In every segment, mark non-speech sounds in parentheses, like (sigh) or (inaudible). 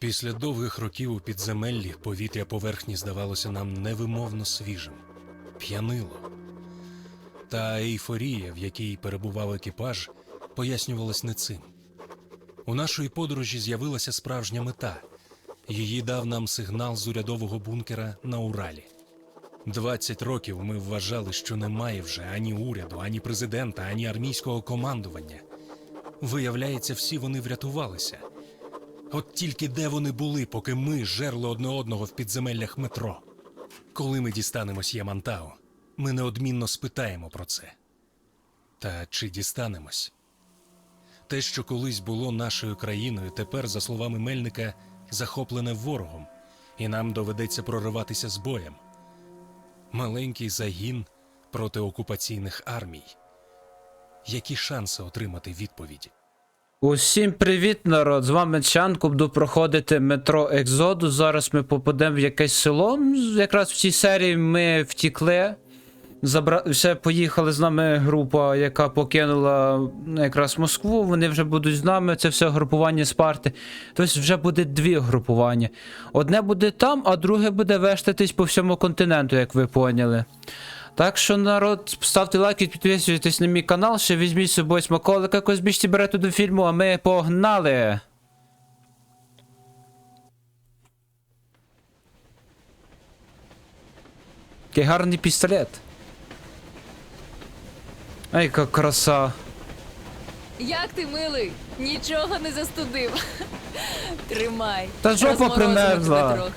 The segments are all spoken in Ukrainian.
Після довгих років у підземеллі повітря поверхні здавалося нам невимовно свіжим, п'янило. Та ейфорія, в якій перебував екіпаж, пояснювалась не цим. У нашої подорожі з'явилася справжня мета. Її дав нам сигнал з урядового бункера на Уралі. 20 років ми вважали, що немає вже ані уряду, ані президента, ані армійського командування. Виявляється, всі вони врятувалися. От тільки де вони були, поки ми жерли одне одного в підземеллях метро. Коли ми дістанемось Ямантау, ми неодмінно спитаємо про це. Та чи дістанемось? Те, що колись було нашою країною, тепер, за словами Мельника, захоплене ворогом, і нам доведеться прориватися з боєм. Маленький загін проти окупаційних армій. Які шанси отримати відповіді? Усім привіт, народ! З вами Чан, буду проходити метро Екзоду. Зараз ми попадемо в якесь село. Якраз в цій серії ми втікли. Забра... Ще поїхали з нами група, яка покинула ну, якраз Москву. Вони вже будуть з нами. Це все групування Спарти. Тобто вже буде дві групування. Одне буде там, а друге буде вештатись по всьому континенту, як ви поняли. Так що, народ, ставте лайки, підписуйтесь на мій канал, ще візьміть з собою смаколика, якось більше берете до фільму, а ми погнали! Який гарний пістолет. Ай, яка краса. Як ти милий? Нічого не застудив. Тримай. Та жопа примерзла.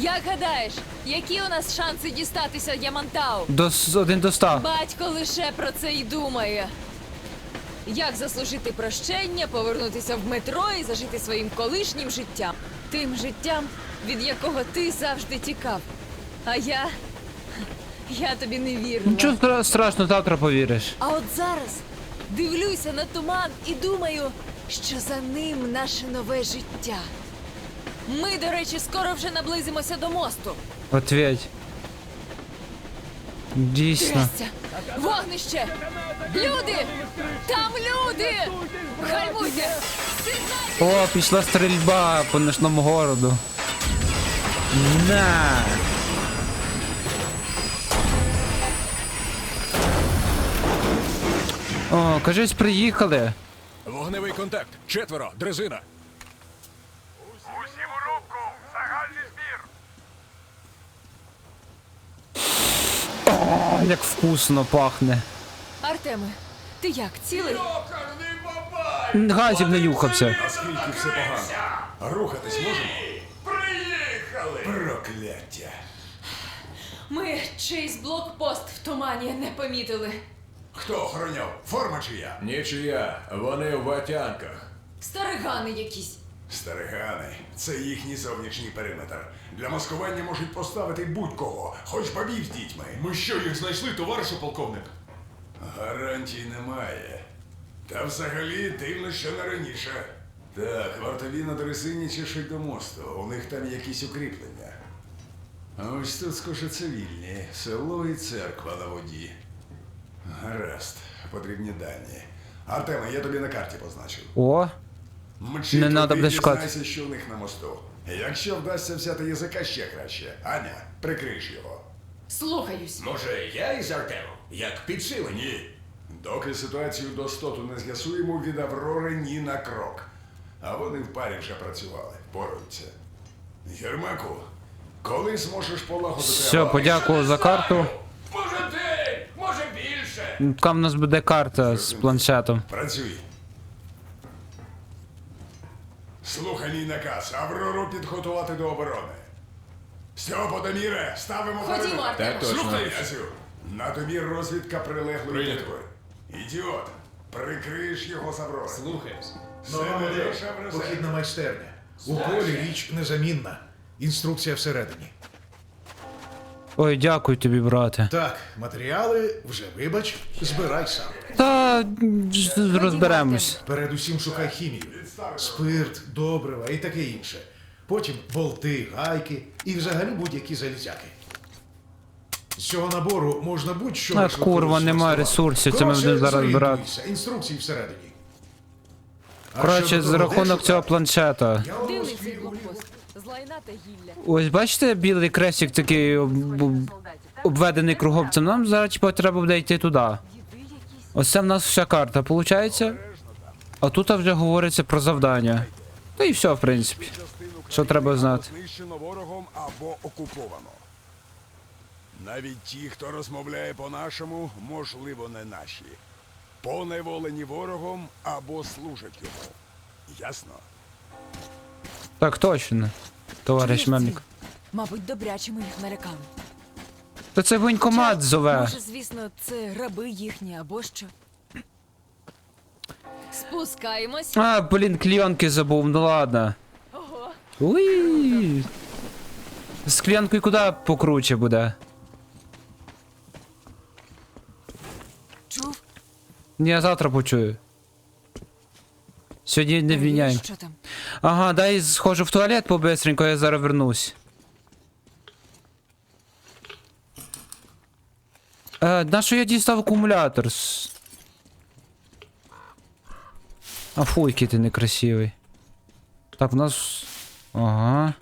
Як гадаєш, які у нас шанси дістатися Ямантау? До, с- один до ста. Батько лише про це й думає. Як заслужити прощення, повернутися в метро і зажити своїм колишнім життям? Тим життям, від якого ти завжди тікав. А я. Я тобі не вірила. Нічого стра- страшного, завтра повіриш. А от зараз дивлюся на туман і думаю, що за ним наше нове життя. Ми, до речі, скоро вже наблизимося до мосту. Ответь. Дійсно. Трясся! Вогнище! Люди! Там люди! Гальмуйте! О, пішла стрільба по ночному городу. На! О, кажись, приїхали. Вогневий контакт. Четверо. Дрезина. Усім у рубку! Загальний збір! О, як вкусно пахне. Артеме, ти як, цілий? Газів не юхався. Наскільки все погано? Рухатись можемо? Приїхали! Прокляття. Ми чийсь блокпост в тумані не помітили. Хто охороняв? Форма чия? Нічия, вони в ватянках. Старигани якісь. Старигани. Це їхній зовнішній периметр. Для маскування можуть поставити будь-кого, хоч бабів з дітьми. Ми що, їх знайшли, товаришу полковник? Гарантій немає. Та взагалі дивно, що не раніше. Так, вартові на дресині чешуть до мосту. У них там якісь укріплення. А ось тут скоше цивільні. Село і церква на воді. Гаразд, потрібні дані. Артеме, я тобі на карті позначив. О, Мчи Не надо буде дізнайся, що в них на мосту. Якщо вдасться взяти язика ще краще. Аня, прикриш його. Слухаюсь. Може, я із Артемом? Як підсилені? Ні. Доки ситуацію до стоту не з'ясуємо, від Аврори ні на крок. А вони в парі вже працювали, впораються. Єрмаку, коли зможеш полагодити все, аварію? подякував за карту. Може день, може більше. Там в нас буде карта з планшетом. Працюй. Слухай мій наказ. Аврору підготувати до оборони. Стьопо, Даміре, ставимо Ходімо. Так точно. Князю, на тобі розвідка прилеглої Прийнято. битви. Ідіот, прикриєш його з Аврори. Слухаюсь. Нова модель, Похідна майстерня. У полі річ незамінна. Інструкція всередині. Ой, дякую тобі, брате. Так, матеріали вже вибач, збирай сам. Та розберемось. Передусім шукай хімію. Спирт, добрива і таке інше. Потім болти, гайки і взагалі будь-які залізяки. З цього набору можна будь-що. А, курва, нема розмастувати. ресурсів, це ми будемо зараз зорієнтуйся, Інструкції всередині. Коротше, за рахунок цього планшета. Ось бачите, білий крестик такий об- об- обведений круговцем. Нам зараз треба буде йти туди. Ось це в нас вся карта, виходить. А тут вже говориться про завдання. Та і все, в принципі. Що треба знати. Знищено ворогом або окуповано. Навіть ті, хто розмовляє по-нашому, можливо, не наші. Поневолені ворогом або служать йому. Ясно? Так точно, товариш Чуєш, Мельник. Мабуть, добряче ми їх налякали. Та це воєнкомат Хоча, зове. Може, звісно, це раби їхні або що. Спускаємось. А, блін, кліонки забув, ну ладно. Ого. Уй. З куди покруче буде? Чув? Ні, я завтра почую. Сьогодні не. Що там? Ага, дай схожу в туалет побистренько, я зараз вернусь. Е, на що я дістав акумулятор? С- А фу, який ти некрасивий. Так, у нас. Ага.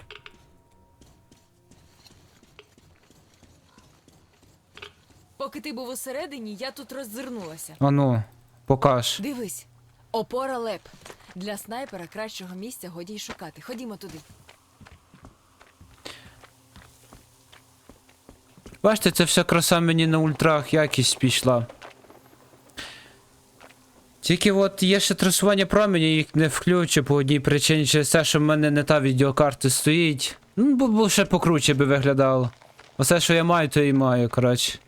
Поки ти був усередині, я тут роззирнулася. А ну, покаж. Дивись, опора леп. Для снайпера кращого місця годі й шукати. Ходімо туди. Бачите, це вся краса мені на ультрах якість пішла. Тільки от є ще трасування променя, їх не включу по одній причині через те, що в мене не та відеокарта стоїть. Ну, бо, бо ще покруче би виглядало. Оце, що я маю, то і маю, коротше.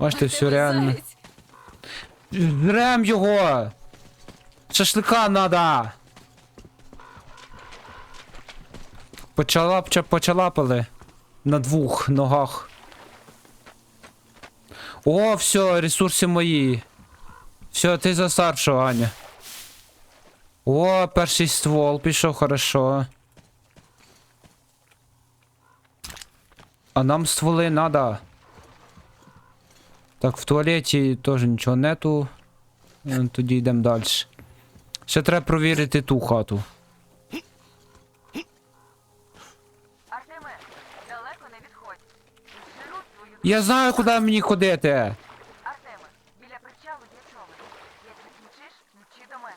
Бачите, все реально. Жрем його! Шашлика надо! Почалапча почалапали на двох ногах. О, все, ресурси мої. Все, ти за старшого, Аня. О, перший ствол пішов хорошо. А нам стволи надо. Так, в туалеті теж нічого нету. Е, Тоді йдемо далі. Ще треба провірити ту хату. Я знаю, куди мені ходити. Артеме, біля причалу є човен. Як закінчиш, мчи до мене.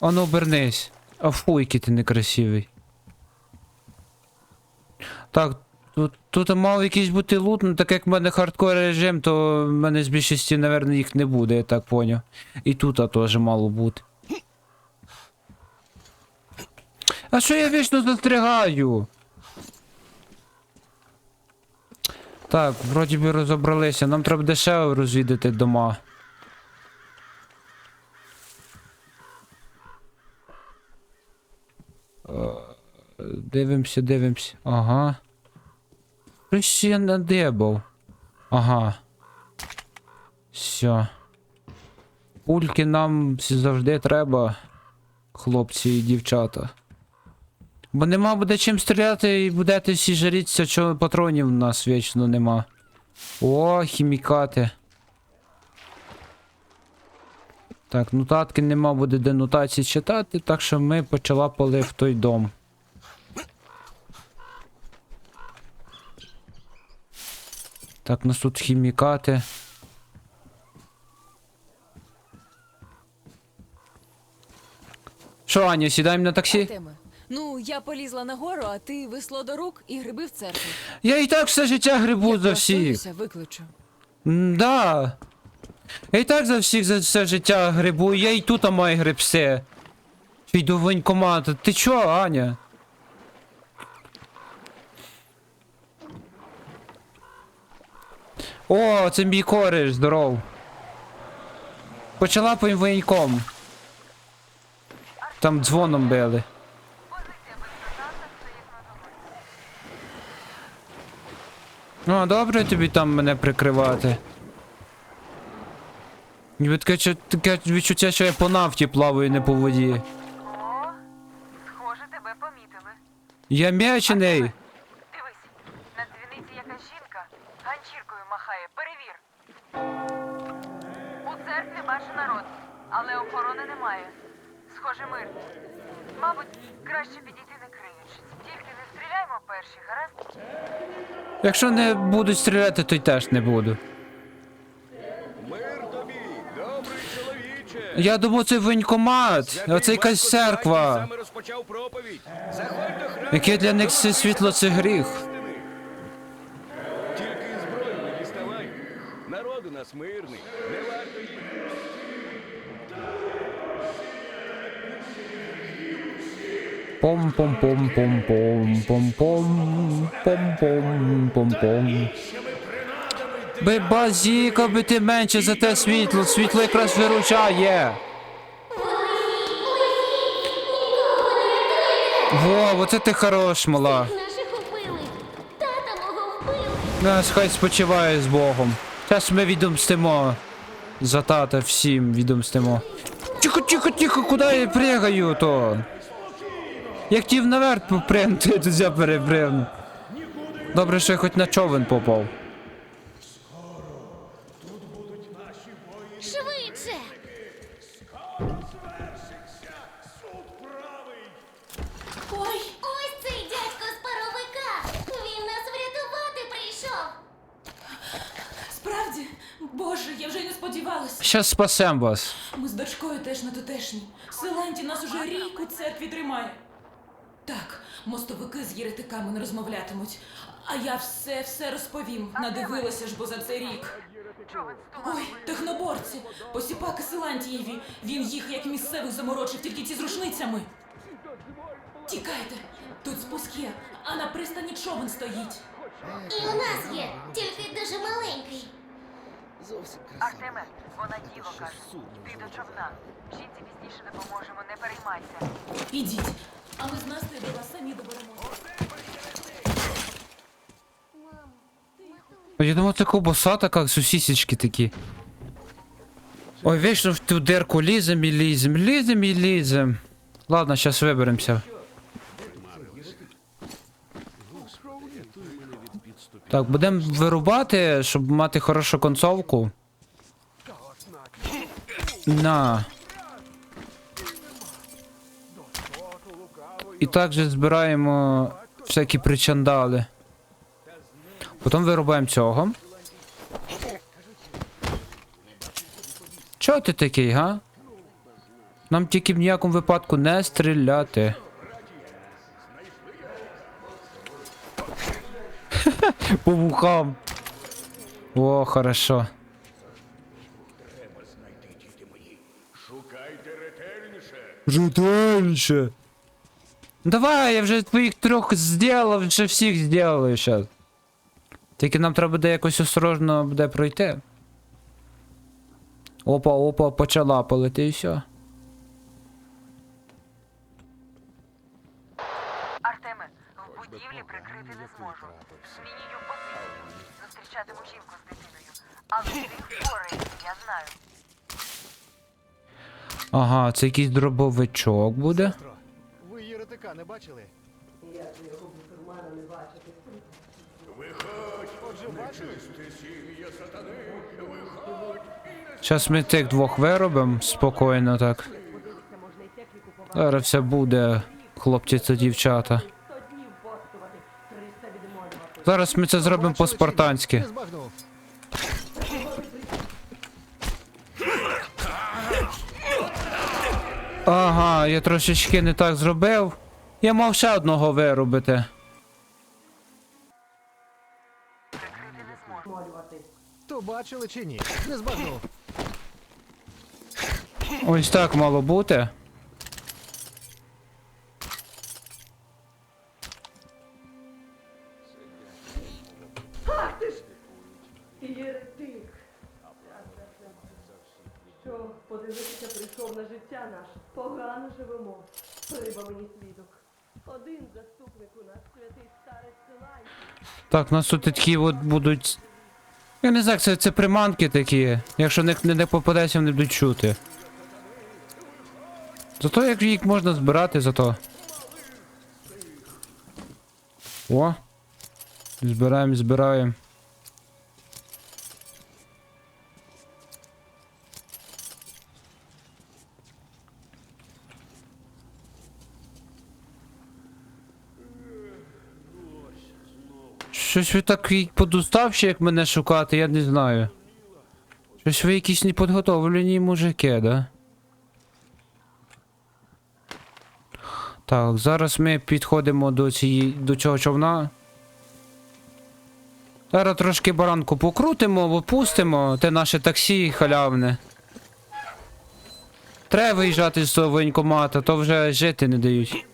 Ану, обернись. А фу, який ти некрасивий. Так, тут, тут мав якийсь бути лут, ну так як в мене хардкор режим, то в мене з більшості, напевно, їх не буде, я так поняв. І тут теж мало бути. А що я вічно застрягаю? Так, вроді би розібралися. Нам треба дешево розвідати дома. Дивимося, дивимося. Ага. Щось ще надебав. Ага. Все. Пульки нам завжди треба, хлопці і дівчата. Бо нема буде чим стріляти і будете всі жаріться, що патронів у нас вічно нема. О, хімікати. Так, нотатки нема, буде де нотації читати, так що ми почала пали в той дом. Так, у нас тут хімікати. Що, Аня, сідаємо на таксі? Артеме, Ну, я полізла нагору, а ти весло до рук і гриби в церкву. Я і так все життя грибу за всіх. влаштуюся, викличу. Да. Я і так за всіх за все життя грибу, я і тут маю грибси. Ще й до воєнкомату. Ти чо, Аня? О, це мій кореш, здоров. Почала по воєнком. Там дзвоном били. Ну, добре тобі там мене прикривати. Ніби таке, таке відчуття, що я по нафті плаваю, не по воді. О, схоже, тебе помітили. Я м'ячений. Але охорони немає. Схоже, мир. Мабуть, краще підійти не криючись. Тільки не стріляймо перші, гаразд? Якщо не будуть стріляти, то й теж не буду. Мир тобі, добрий чоловіче. Я думав, це воєнкомат, а це якась церква. Саме розпочав проповідь. Заходь до храму. Яке для них це світло це гріх. Тільки зброю не діставай. Народ у нас мирний. Не варто їх. Пом пом пом пом пом пом пом пом пом пом пом Би базіка, би ти менше за те світло, світло якраз виручає. Во, оце ти хорош, мала. Нас хай спочиває з Богом. Зараз ми відомстимо. За тата всім відомстимо. Тихо, тихо, тихо, куди я пригаю то? Як ті наверх попригнути, то я перепригну. Добре, що я хоч на човен попав. Швидше. Ой, Ось цей дядько з паровика. Він нас врятувати прийшов. справді, боже, я вже й не сподівалася. Щас спасем вас. Ми з дочкою теж не тутешні. Селенті нас уже рік у церкві тримає. Мостовики з єретиками не розмовлятимуть. А я все все розповім. Надивилася ж бо за цей рік. Ой, техноборці, посіпаки Силантієві. Він їх як місцевих заморочив, тільки ці з рушницями. Тікайте, тут спуск є, а на пристані човен стоїть. І у нас є, тільки дуже маленький. Артеме, вона діло каже. Йди до човна. Жінці пізніше допоможемо, не переймайся. Ідіть, а ми з Настею до вас самі доберемося. Я думав, це ковбаса така, сусісечки такі. Ой, вічно в ту дирку лізем і лізем, лізем і лізем. Ладно, зараз виберемося. Так, будемо вирубати, щоб мати хорошу концовку. На. І також збираємо всякі причандали. Потім вирубаємо цього. Чого ти такий, га? Нам тільки в ніякому випадку не стріляти. (laughs) По вухам. О, хорошо. Ретельніше. Давай, я вже твоїх трьох зробив, вже всіх зробив зараз. Тільки нам треба буде якось осторожно буде пройти. Опа, опа, почала полити і все. Артеме, в будівлі прикрити не зможу. Змінюю позицію. Зустрічатиму жінку з дитиною. Але ти впораєшся, я знаю. Ага, це якийсь дробовичок буде. Хижака не бачили? Я його бусурмана не бачити. Виходь, Отже, бачили? ти сім'я сатани, виходь! Зараз ми тих двох виробимо спокійно так. Зараз все буде, хлопці та дівчата. Зараз ми це зробимо по-спартанськи. Ага, я трошечки не так зробив. Я мав ще одного виробити. То бачили чи ні? Не збагнув. Ось так мало бути. Що подивитися прийшов на життя наше. Погано живемо. Риба мені свідок. Один заступник у нас святий старець Силай. Так, у нас тут такі от будуть Я не знаю, це, це приманки такі. Якщо не, не, не попадеться, вони будуть чути. Зато як їх можна збирати, зато. О! Збираємо, збираємо. Щось ви такий подуставші, як мене шукати, я не знаю. Щось ви якісь неподготовлені мужики, да? Так, зараз ми підходимо до цієї. до цього човна. Зараз трошки баранку покрутимо, опустимо, те наше таксі халявне. Треба виїжджати з того воєнкомата, то вже жити не дають.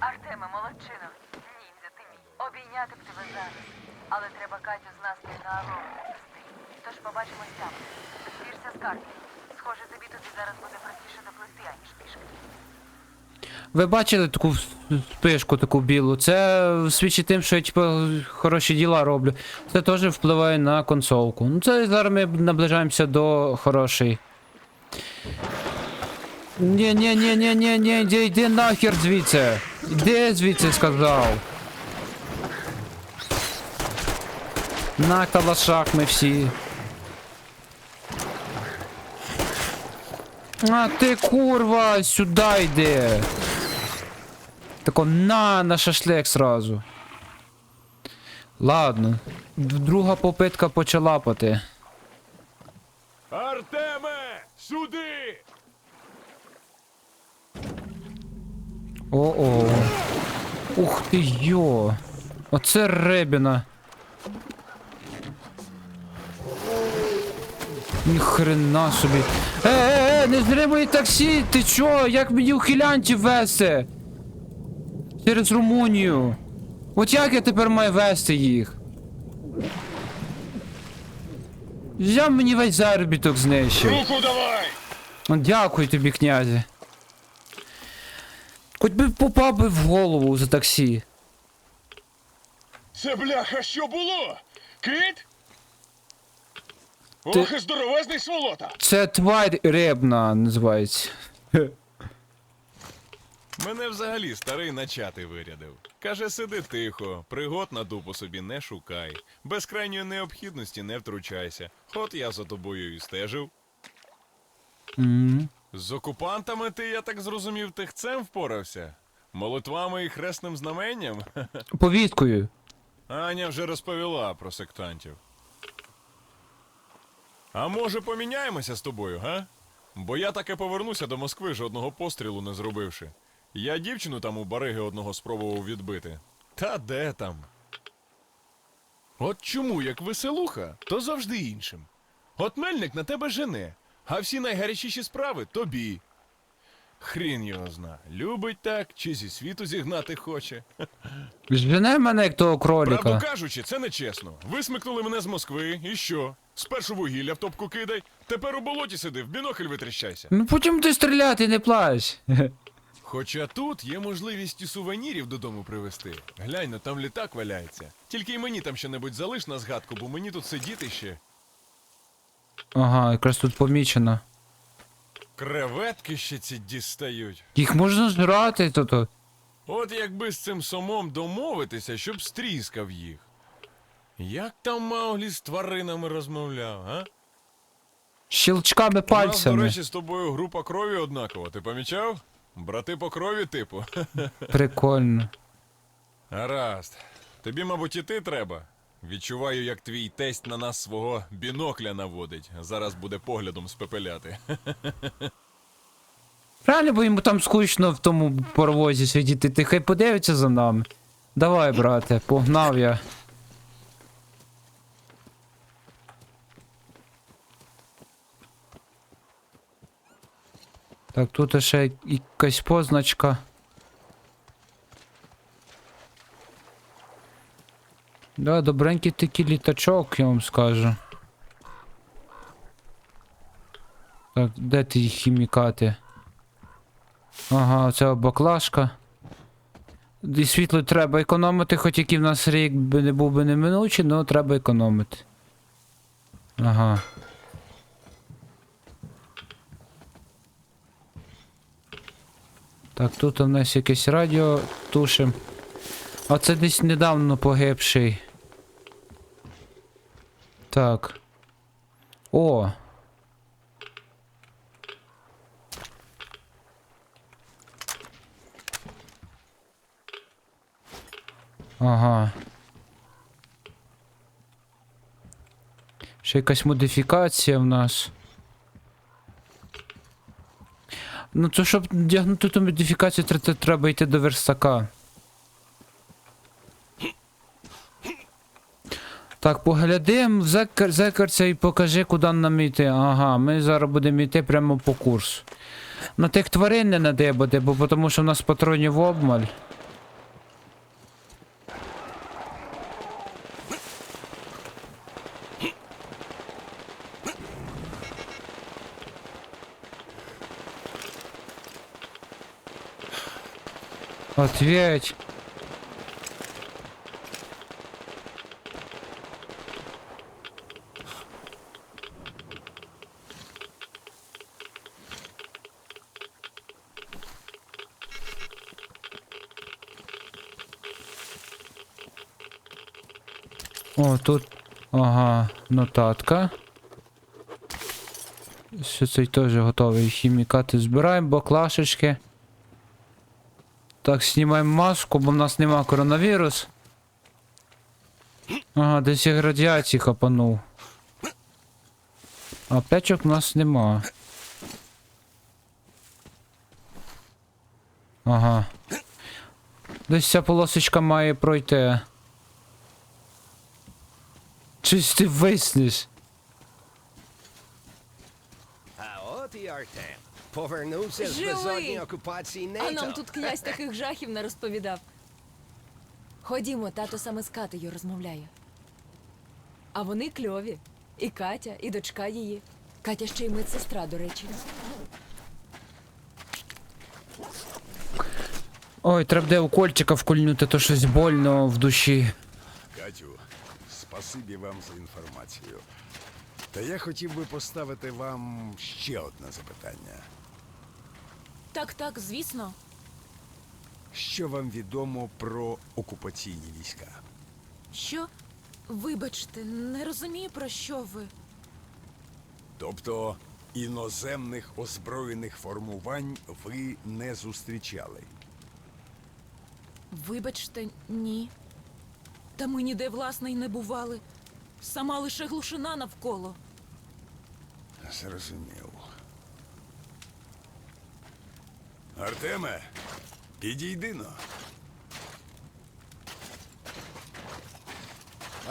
Артеме, молодчино. Ніндзя ти мій. Обійняти б тебе зараз. Але треба Катю з настрій на Аврору привезти. Тож побачимось там. Звірся з карти. Схоже, тобі туди зараз буде простіше доплисти, аніж пішки. Ви бачили таку спишку, таку білу? Це свідчить тим, що я типу, хороші діла роблю. Це теж впливає на консолку. Ну це зараз ми наближаємося до хорошої. Ні, ні, ні, ні, ні, ні, йди, йди нахер звідси. Іди звідси сказав. На калашах ми всі. А ти курва, сюди йди. Тако на, на шашлик сразу. Ладно. Друга попитка почалапати. Артеме! Сюди! О-о. Ух ти йо. Оце ребіна. Ніхрена собі. Е, е, е, не зримуй таксі! Ти чо? Як мені ухилянтів вести? Через Румунію. От як я тепер маю вести їх? Взяв мені весь заробіток знищив. Руку давай! Ну, Дякую тобі, князі. Хоч би попав би в голову за таксі. Це бляха що було? Кит? Ти- Ох, і здоровезний сволота! Це тварь рибна називається. (laughs) Мене взагалі старий начати вирядив. Каже, сиди тихо, пригод на дупу собі не шукай. Без крайньої необхідності не втручайся. От я за тобою і стежив. М. З окупантами ти, я так зрозумів, тихцем впорався? Молитвами і хресним знаменням? (laughs) Повісткою. Аня вже розповіла про сектантів. А може поміняємося з тобою, га? Бо я таки повернуся до Москви, жодного пострілу не зробивши. Я дівчину там у бариги одного спробував відбити. Та де там? От чому, як веселуха, то завжди іншим. От мельник на тебе жене, а всі найгарячіші справи тобі. Хрін його зна, любить так, чи зі світу зігнати хоче. Жене мене як того кроліка. Правду кажучи, це нечесно. Висмикнули мене з Москви, і що? Спершу вугілля в топку кидай, тепер у болоті сиди, в бінокль витріщайся. Ну потім ти стріляти, не плач. Хоча тут є можливість і сувенірів додому привезти. Глянь, ну там літак валяється. Тільки й мені там що-небудь залиш на згадку, бо мені тут сидіти ще. Ага, якраз тут помічено. Креветки ще ці дістають. Їх можна жрати тут. От якби з цим сомом домовитися, щоб стріскав їх. Як там Мауглі з тваринами розмовляв, а? Щелчками У нас, до речі, з тобою група крові однакова, ти помічав? Брати по крові, типу. (laughs) Прикольно. Гаразд. Тобі, мабуть, іти треба. Відчуваю, як твій тесть на нас свого бінокля наводить. Зараз буде поглядом спепеляти. (laughs) Реально, бо йому там скучно в тому паровозі сидіти. Ти хай подивиться за нами. Давай, брате, погнав я. Так, тут ще якась позначка. Да, добренький такий літачок, я вам скажу. Так, де ті хімікати? Ага, це баклажка. І світло треба економити, хоч який в нас рік би не був би неминучий, але треба економити. Ага. Так, тут у нас якесь радіо тушим. А це десь недавно погибший. Так. О. Ага. Ще якась модифікація в нас. Ну, то щоб вдягнути ту модифікацію, тре- тре- треба йти до верстака. Так, поглядим в зекер, зекерця і покажи, куди нам йти. Ага, ми зараз будемо йти прямо по курсу. На тих тварин не надибати, бо тому що в нас патронів обмаль. Ответь. О, тут. Ага, нотатка. Все цей теж готовий. Хімікати збираємо, баклашечки. Так, знімаємо маску, бо в нас нема коронавірус. Ага, десь як радіації хапанув. А печок в нас нема. Ага. Десь ця полосочка має пройти. Щось ти виснеш. А от і Артем. Повернувся з Живий! безодні окупації А НАТО. нам тут князь таких жахів не розповідав. Ходімо, тато саме з Катею розмовляє. А вони кльові. І Катя, і дочка її. Катя ще й медсестра, до речі. Ой, треба де укольчика вкольнути, то щось больно в душі. Катю, спасибі вам за інформацію. Та я хотів би поставити вам ще одне запитання. Так, так, звісно. Що вам відомо про окупаційні війська? Що? Вибачте, не розумію, про що ви. Тобто іноземних озброєних формувань ви не зустрічали. Вибачте, ні. Та ми ніде власне й не бували. Сама лише глушина навколо. Зрозумів. Артеме, підійди но.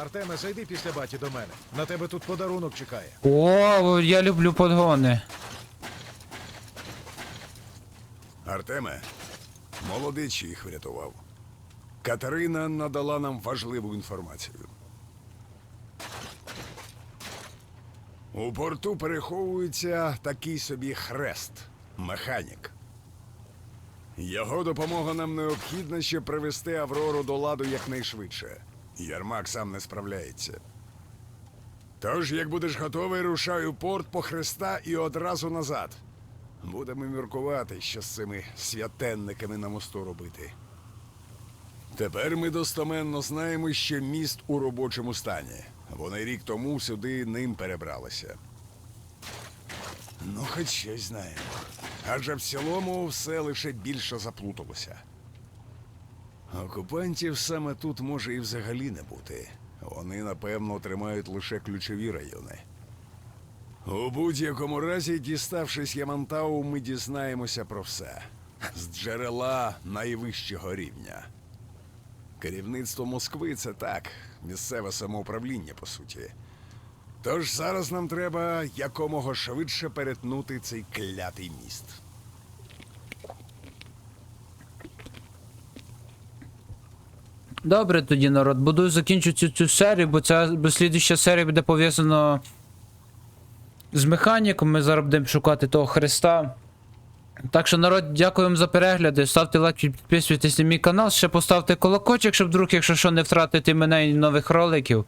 Артеме, зайди після баті до мене. На тебе тут подарунок чекає. О, я люблю подгони. Артеме, молодич їх врятував. Катерина надала нам важливу інформацію. У порту переховується такий собі хрест механік. Його допомога нам необхідна, щоб привести Аврору до ладу якнайшвидше. Ярмак сам не справляється. Тож, як будеш готовий, рушай порт по хреста і одразу назад. Будемо міркувати, що з цими святенниками на мосту робити. Тепер ми достоменно знаємо, що міст у робочому стані. Вони рік тому сюди ним перебралися. Ну, хоч щось знаємо. Адже в цілому все лише більше заплуталося. Окупантів саме тут може і взагалі не бути. Вони, напевно, тримають лише ключові райони. У будь-якому разі, діставшись Ямантау, ми дізнаємося про все з джерела найвищого рівня. Керівництво Москви це так, місцеве самоуправління, по суті. Тож зараз нам треба якомога швидше перетнути цей клятий міст. Добре тоді, народ. Буду закінчувати цю, серію, бо ця бо слідуща серія буде пов'язана з механіком. Ми зараз будемо шукати того Христа. Так що, народ, дякую вам за перегляди. Ставте лайк, підписуйтесь на мій канал, ще поставте колокольчик, щоб вдруг, якщо що, не втратити мене і нових роликів.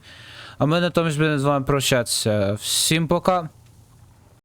А ми натомість будемо з вами прощатися. Всім пока.